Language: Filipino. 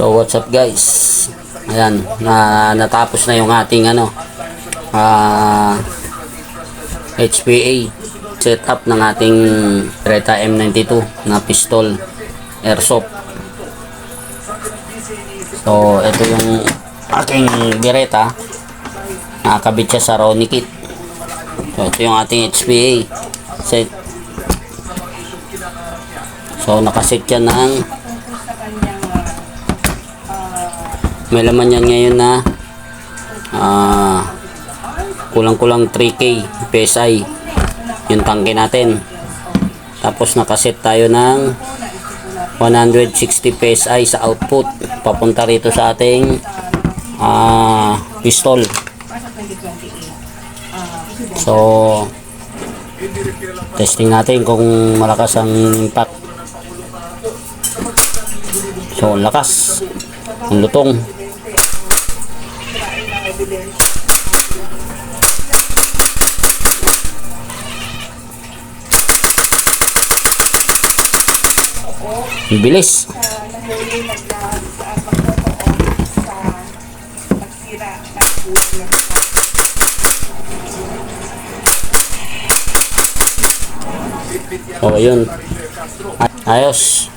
So what's up guys? Ayan, na natapos na yung ating ano ah HPA setup ng ating Creta M92 na pistol airsoft. So ito yung aking Beretta nakakabit siya sa Ronnie kit. So ito yung ating HPA set. So nakaset yan ng may laman yan ngayon na ah, kulang-kulang 3K PSI yung tangke natin. Tapos nakaset tayo ng 160 PSI sa output. Papunta rito sa ating ah, pistol so testing natin kung malakas ang impact. So lakas. Ang lutong Ang bilis. Oh, yun. Ayos.